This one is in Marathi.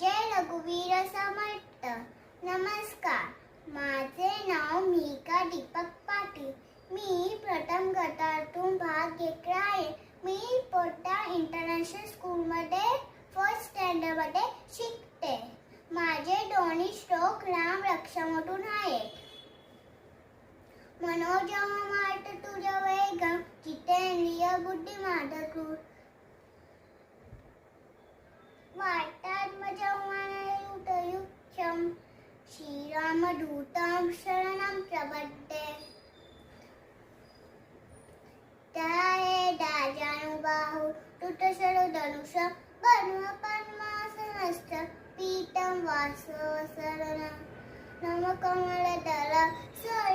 जय रघुवीर समर्थ. नमस्कार. माझे नाव मीका दीपक पाटील. मी प्रथम गटातून भाग घेतला आहे. मी पोटा इंटरनॅशनल स्कूलमध्ये फर्स्ट स्टँडर्डमध्ये शिकते. माझे दोन्ही श्लोक राम रक्षामधून आहे मनोज माट तुझ वेग जितेंद्रिय बुद्धी माझा श्रीरामदूतं शरणं प्रपद्ये त्याये दाजानुबाहु तुटसरो धनुष कर्म पद्मासनश्च पीतं वासवसरण नम कमलदल सोडिनी